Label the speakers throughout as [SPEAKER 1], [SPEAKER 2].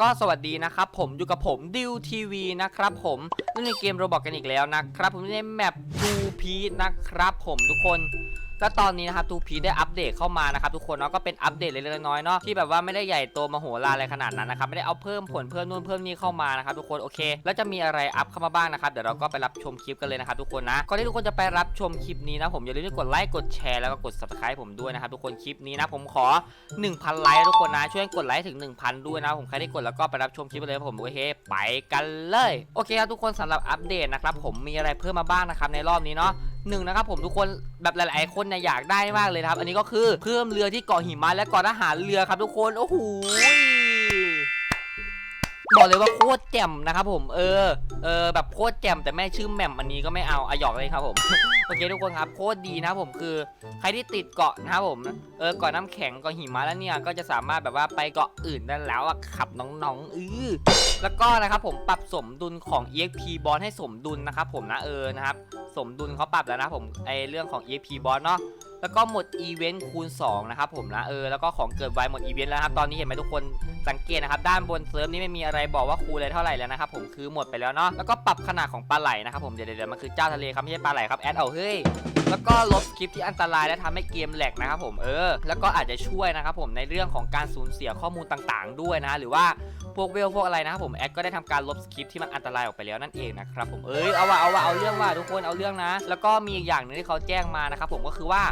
[SPEAKER 1] ก็สวัสดีนะครับผมอยู่กับผมดิวทีวีนะครับผมเล่นในเกมโรบอกกันอีกแล้วนะครับผมในแมปทูพีนะครับผมทุกคน ก็ตอนนี้นะครับทูพีได้อัปเดตเข้ามานะครับทุกคนเนาะก็เป็นอัปเดตเล็กๆน้อยๆเนาะที่แบบว่าไม่ได้ใหญ่โตมโหฬารอะไรขนาดนั้นนะครับไม่ได้เอาเพิ่มผลเพิ่มนู่นเพิ่มนี่เข้ามานะครับทุกคนโอเค แล้วจะมีอะไรอัพเข้ามาบ้างนะครับเดี๋ยวเราก็ไปรับชมคลิปกันเลยนะครับทุกคนนะก่อนที่ทุกคนจะไปรับชมคลิปนี้นะผมอย่าลืมกดไลค์กดแชร์แล้วก็กด subscribe ผมด้วยนะครับทุกคนคลิปนี้นะผมขอ 1,000 ไลค์ทุกคนนะช่วยกดไลค์ถึง 1,000 ด้วยนะผมใครได้กดแล้วก็ไปรับชมคลิปเลยผมโอเคไปกันเลยโอเคครับทุกคนสำหรับอัปเดตนะครับผมมีอะไรเพิ่มมาบ้างนะครับในรอบนี้เนาะ หนึ่งนะครับผมทุกคนแบบหลาย ๆ คนเนี่ยอยากได้มากเลยนะครับ อันนี้ก็คือเพิ่มเรือที่เกาะหิมะและเกาะทหารเรือครับทุกคนโอ้โห บอกเลยว่าโคตรแจ่มนะครับผมเออเออแบบโคตรแจ่มแต่แม่ชื่อแหม่มอันนี้ก็ไม่เอาอะหยอกเลยครับผมโอเคทุกคนครับโคตรดีนะผมคือใครที่ติดเกาะนะครับผมเออเกาะน้ำแข็งเกาะหิมะแล้วเนี่ยก็จะสามารถแบบว่าไปเกาะอื่นได้แล้วอะขับน้องๆอือแล้วก็นะครับผมปรับสมดุลของ EXP บอลให้สมดุลนะครับผมนะเออนะครับสมดุลเขาปรับแล้วนะผมไอเรื่องของ EXP บอลเนาะ แล้วก็หมดอีเวนต์คูณ2นะครับผมนะเออแล้วก็ของเกิดไวหมดอีเวนต์แล้วครับตอนนี้เห็นไหมทุกคนสังเกตนะครับด้านบนเซิร์ฟนี่ไม่มีอะไรบอกว่าคูณอะไรเท่าไหร่แล้วนะครับผมคือหมดไปแล้วเนาะแล้วก็ปรับขนาดของปลาไหลนะครับผมเดี๋ยวเดี๋ยวมันคือเจ้าทะเลครับไม่ใช่ปลาไหลครับแอดเอาเฮ้ยแล้วก็ลบคลิปที่อันตรายและทำให้เกมแหลกนะครับผมเออ แล้วก็อาจจะช่วยนะครับผมในเรื่องของการสูญเสียข้อมูลต่างๆ ด้วยนะหรือว่าพวกเวลพวกอะไรนะครับผมแอดก็ได้ทำการลบคลิปที่มันอันตรายออกไปแล้วนั่นเองนะครับผมเอ้ยเอาว่าเอาว่าเอาเรื่องว่าทุกคนเอาเรื่องนะ แล้วก็มีอีกอย่างนึงที่เขาแจ้งมานะครับผมก็คือว่า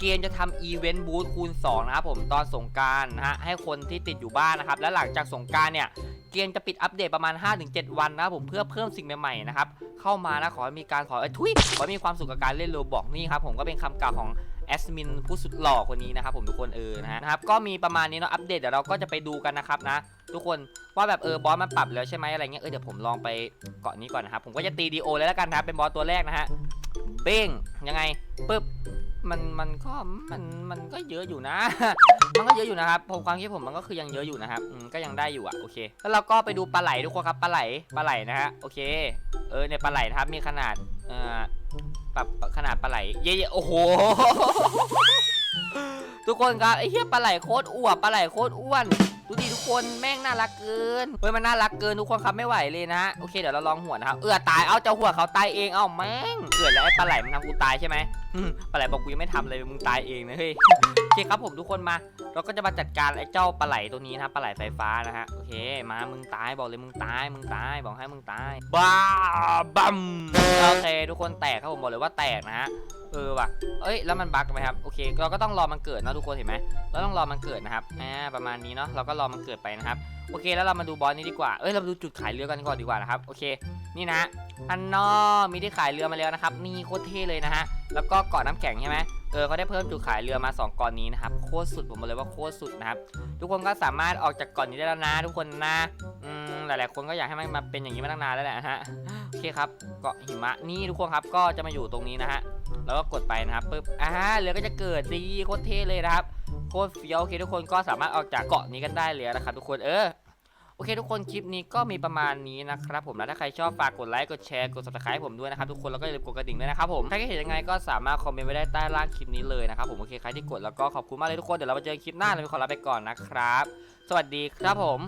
[SPEAKER 1] เกมจะทำอีเวนต์บูธคูณ 2 นะครับผมตอนสงการนะฮะให้คนที่ติดอยู่บ้านนะครับ และหลังจากสงการเนี่ยเกมจะปิดอัปเดตประมาณ 5-7 วันนะครับผมเพื่อเพิ่มสิ่งใหม่ๆนะครับเข้ามานะขอให้มีการขอเอ้ทุยขอให้มีความสุขกับการเล่นโรบอกนี่ครับผมก็เป็นคำกล่าวของแอสมินผู้สุดหล่อคนนี้นะครับผมทุกคนเออนะครับก็มีประมาณนี้เนาะอัปเดตเดี๋ยวเราก็จะไปดูกันนะครับนะ ทุกคนว่าแบบเออบอสมันปรับแล้วใช่ไหมอะไรเงี้ยเออเดี๋ยวผมลองไปเกาะนี้ก่อนนะครับผมก็จะตีดีโอเลยแล้วกันนะครับเป็นบอสตัวแรกนะฮะเป้งยังไงปึ๊บ มันมันก็มันมันก็เยอะอยู่นะ มันก็เยอะอยู่นะครับผมความคิดผมมันก็คือยังเยอะอยู่นะครับอืมก็ยังได้อยู่อะโอเค แล้วเราก็ไปดูปลาไหลทุกคนครับปลาไหลปลาไหลนะฮะโอเค เออเนี่ยปลาไหลนะครับมีขนาดเอ่อปรับขนาดปลาไหล เย่ๆโอ้โห ทุกคนครับไอ้เหี้ยปลาไหลโคตรอ้วนปลาไหลโคตรอ้วน ดูดิทุกคนแม่งน่ารักเกินเฮ้ยมันน่ารักเกินทุกคนครับไม่ไหวเลยนะฮะโอเคเดี๋ยวเราลองหัวนะครับเออตายเอาเจ้าหัวเขาตายเองเอ้าแม่งเกิดแล้วไอ้ปลาไหลมันทำกูตายใช่ไหมปลาไหลบอกกูยังไม่ทำเลยมึงตายเองนะเฮ้ยโอเคครับผมทุกคนมา เราก็จะมาจัดการไอ้เจ้าปลาไหลตัวนี้นะครับปลาไหลไฟฟ้านะฮะโอเคมามึงตายบอกเลยมึงตายมึงตายบอกให้มึงตายบ้าบัมโอเคทุกคนแตกครับผมบอกเลยว่าแตกนะฮะเออว่ะ เอ้ย แล้วมันบั๊กไหมครับ โอเค เราก็ต้องรอมันเกิดนะทุกคนเห็นไหมเราต้องรอมันเกิดนะครับ อ่า ประมาณนี้เนาะ เราก็รอมันเกิดไปนะครับ โอเค แล้วเรามาดูบอสนี้ดีกว่า เอ้ย เรามาดูจุดขายเรือกันก่อนดีกว่านะครับ โอเค นี่นะอันนอมีที่ขายเรือมาแล้วนะครับ นี่โคตรเท่เลยนะฮะ แล้วก็เกาะน้ำแข็งใช่ไหมเออเขาได้เพิ่มจุดขายเรือมา2กาะนี้นะครับ โคตรสุดผมบอกเลยว่าโคตรสุดนะครับ ทุกคนก็สามารถออกจากเกาะนี้ได้แล้วนะ ทุกคนนะ อืม หลาย ๆ คนก็อยากให้มันมาเป็นอย่างนี้มาตั้งนานแล้วแหละฮะ โอเคครับ เกาะหิมะ นี่ทุกคนครับ ก็จะมาอยู่ตรงนี้นะฮะ แล้วก็กดไปนะครับปึ๊บอ่าเรือก็จะเกิดดีโคตรเท่เลยนะครับโคตรเฟี้ยวโอเคทุกคนก็สามารถออกจากเกาะนี้กันได้เลยนะครับทุกคนเออโอเคทุกคนคลิปนี้ก็มีประมาณนี้นะครับผมแล้วถ้าใครชอบฝากกดไลค์กดแชร์กด subscribe ผมด้วยนะครับทุกคนแล้วก็อย่าลืมกดกระดิ่งด้วยนะครับผมใครก็เห็นยังไงก็สามารถคอมเมนต์ไว้ได้ใต้ล่างคลิปนี้เลยนะครับผมโอเคใครที่กดแล้วก็ขอบคุณมากเลยทุกคนเดี๋ยวเรามาเจอกันคลิปหน้าเลยขอลาไปก่อนนะครับ สวัสดีครับผม